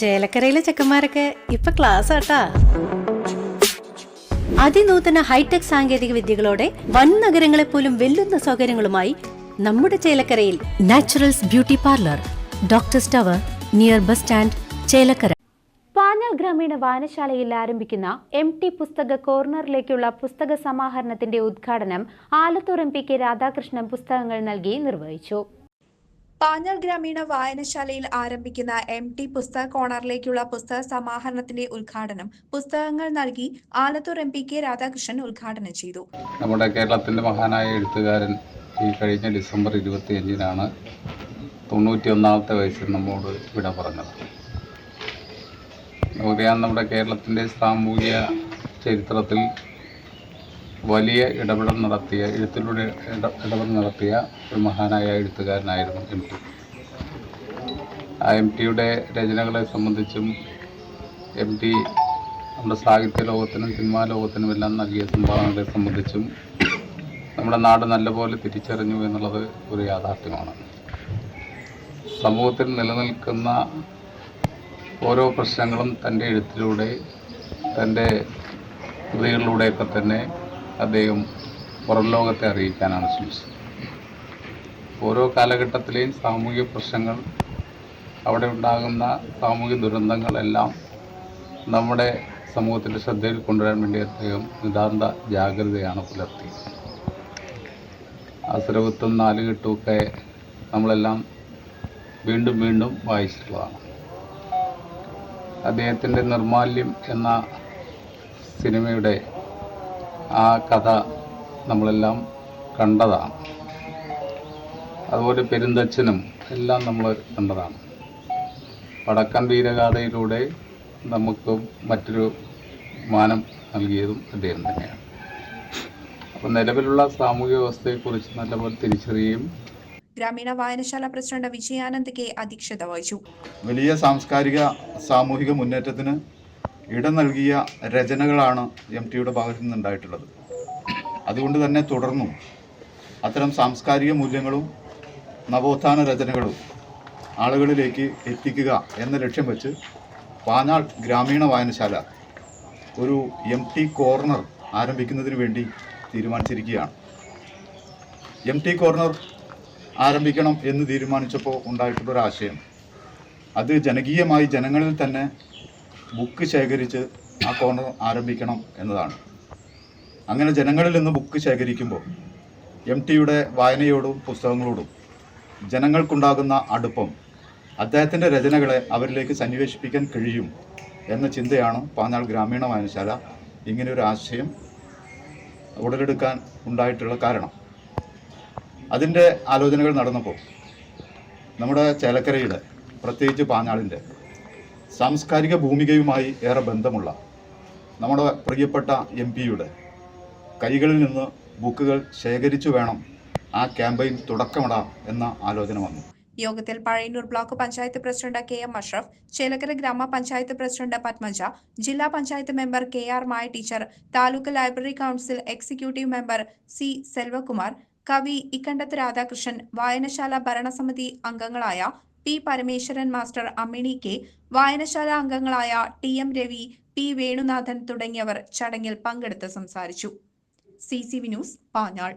ചേലക്കരയിലെ ചെക്കന്മാരൊക്കെ ഇപ്പൊ ക്ലാസ് ആട്ടാ. അതിനൂതന ഹൈടെക് സാങ്കേതിക വിദ്യകളോടെ വൻ നഗരങ്ങളെ പോലും വെല്ലുന്ന സൗകര്യങ്ങളുമായി നമ്മുടെ ചേലക്കരയിൽ Naturals beauty parlour doctor tower near bus stand Chelakkara. Panjal ഗ്രാമീണ വായനശാലയിൽ ആരംഭിക്കുന്ന എം ടി പുസ്തക കോർണറിലേക്കുള്ള പുസ്തക സമാഹരണത്തിന്റെ ഉദ്ഘാടനം Alathur M P K Radhakrishnan പുസ്തകങ്ങൾ നൽകി നിർവഹിച്ചു. പാഞ്ഞാൾ ഗ്രാമീണ വായനശാലയിൽ ആരംഭിക്കുന്ന എം ടി പുസ്തക കോണറിലേക്കുള്ള പുസ്തക സമാഹരണത്തിന്റെ ഉദ്ഘാടനം പുസ്തകങ്ങൾ നൽകി Alathur M P K Radhakrishnan ഉദ്ഘാടനം ചെയ്തു. നമ്മുടെ കേരളത്തിന്റെ മഹാനായ എഴുത്തുകാരൻ ഈ കഴിഞ്ഞ ഡിസംബർ ഇരുപത്തിയഞ്ചിനാണ് തൊണ്ണൂറ്റി ഒന്നാമത്തെ വയസ്സിൽ നമ്മോട് വിട പറഞ്ഞത്. നമുക്കറിയാം നമ്മുടെ കേരളത്തിന്റെ സാമൂഹ്യ ചരിത്രത്തിൽ വലിയ ഇടപെടൽ നടത്തിയ എഴുത്തിലൂടെ ഇട- ഇടപെടൽ നടത്തിയ ഒരു മഹാനായ എഴുത്തുകാരനായിരുന്നു എം ടി. ആ എം ടിയുടെ രചനകളെ സംബന്ധിച്ചും എം ടി നമ്മുടെ സാഹിത്യ ലോകത്തിനും സിനിമാ ലോകത്തിനും എല്ലാം നൽകിയ സംഭാവനകളെ സംബന്ധിച്ചും നമ്മുടെ നാട് നല്ലപോലെ തിരിച്ചറിഞ്ഞു എന്നുള്ളത് ഒരു യാഥാർത്ഥ്യമാണ്. സമൂഹത്തിൽ നിലനിൽക്കുന്ന ഓരോ പ്രശ്നങ്ങളും തന്റെ എഴുത്തിലൂടെ തന്റെ കൃതികളിലൂടെയൊക്കെ തന്നെ അദ്ദേഹം പുറം ലോകത്തെ അറിയിക്കാനാണ് ശ്രമിച്ചത്. ഓരോ കാലഘട്ടത്തിലെയും സാമൂഹിക പ്രശ്നങ്ങൾ അവിടെ ഉണ്ടാകുന്ന സാമൂഹിക ദുരന്തങ്ങളെല്ലാം നമ്മുടെ സമൂഹത്തിന്റെ ശ്രദ്ധയിൽ കൊണ്ടുവരാൻ വേണ്ടി അദ്ദേഹം നിതാന്ത ജാഗ്രതയാണ് പുലർത്തിയത്. അസുരവത്തും നാലുകെട്ടുമൊക്കെ നമ്മളെല്ലാം വീണ്ടും വീണ്ടും വായിച്ചിട്ടുള്ളതാണ്. അദ്ദേഹത്തിന്റെ നിർമാല്യം എന്ന സിനിമയുടെ ആ കഥ നമ്മളെല്ലാം കണ്ടതാണ്. അതുപോലെ പെരുന്തച്ഛനും എല്ലാം നമ്മൾ കണ്ടതാണ്. വടക്കൻ വീരഗാഥയിലൂടെ നമുക്ക് മറ്റൊരു മാനം നൽകിയതും അദ്ദേഹം തന്നെയാണ്. അപ്പോൾ നിലവിലുള്ള സാമൂഹ്യ വ്യവസ്ഥയെക്കുറിച്ച് നല്ലപോലെ തിരിച്ചറിയുകയും ഗ്രാമീണ വായനശാല പ്രസിഡന്റ് വിജയാനന്ദ് കെ അധ്യക്ഷത വഹിച്ചു. വലിയ സാംസ്കാരിക സാമൂഹിക മുന്നേറ്റത്തിന് ഇടം നൽകിയ രചനകളാണ് എം ടിയുടെ ഭാഗത്തു നിന്നുണ്ടായിട്ടുള്ളത്. അതുകൊണ്ട് തന്നെ തുടർന്നും അത്തരം സാംസ്കാരിക മൂല്യങ്ങളും നവോത്ഥാന രചനകളും ആളുകളിലേക്ക് എത്തിക്കുക എന്ന ലക്ഷ്യം വെച്ച് പാനാൾ ഗ്രാമീണ വായനശാല ഒരു എം ടി കോർണർ ആരംഭിക്കുന്നതിന് വേണ്ടി തീരുമാനിച്ചിരിക്കുകയാണ്. എം ടി കോർണർ ആരംഭിക്കണം എന്ന് തീരുമാനിച്ചപ്പോൾ ഉണ്ടായിട്ടുള്ളൊരാശയം. അത് ജനകീയമായി ജനങ്ങളിൽ തന്നെ ബുക്ക് ശേഖരിച്ച് ആ കോർണർ ആരംഭിക്കണം എന്നതാണ്. അങ്ങനെ ജനങ്ങളിൽ നിന്ന് ബുക്ക് ശേഖരിക്കുമ്പോൾ എം ടിയുടെ വായനയോടും പുസ്തകങ്ങളോടും ജനങ്ങൾക്കുണ്ടാകുന്ന അടുപ്പം അദ്ദേഹത്തിന്റെ രചനകളെ അവരിലേക്ക് സന്നിവേശിപ്പിക്കാൻ കഴിയും എന്ന ചിന്തയാണ് പാഞ്ഞാൾ ഗ്രാമീണ വായനശാല ഇങ്ങനെ ഒരു ആശയം ഉടലെടുക്കാൻ ഉണ്ടായിട്ടുള്ള കാരണം. അതിന്റെ ആലോചനകൾ നടന്നപ്പോൾ നമ്മുടെ ചേലക്കരയുടെ പ്രത്യേകിച്ച് പാഞ്ഞാളിന്റെ സാംസ്കാരിക ഭൂമികയുമായി ഏറെ ബന്ധമുള്ള നമ്മുടെ പ്രിയപ്പെട്ട എം പിയുടെ കൈകളിൽ നിന്ന് ബുക്കുകൾ ശേഖരിച്ചു വേണം ആ ക്യാമ്പയിൻ തുടക്കമിടാം എന്ന ആലോചന വന്നു. യോഗത്തിൽ Pazhayannur block panchayat president K M Ashraf Chelakkara ഗ്രാമപഞ്ചായത്ത് പ്രസിഡന്റ് പത്മജ ജില്ലാ panchayat member K R Maya teacher taluk library council executive member C Selvakumar കവി ഇക്കണ്ടത്ത് രാധാകൃഷ്ണൻ വായനശാല ഭരണസമിതി അംഗങ്ങളായ P Parameswaran master Ammini K വായനശാല അംഗങ്ങളായ T M Ravi P Venunathan തുടങ്ങിയവർ ചടങ്ങിൽ പങ്കെടുത്ത് സംസാരിച്ചു. C C V news Panjal.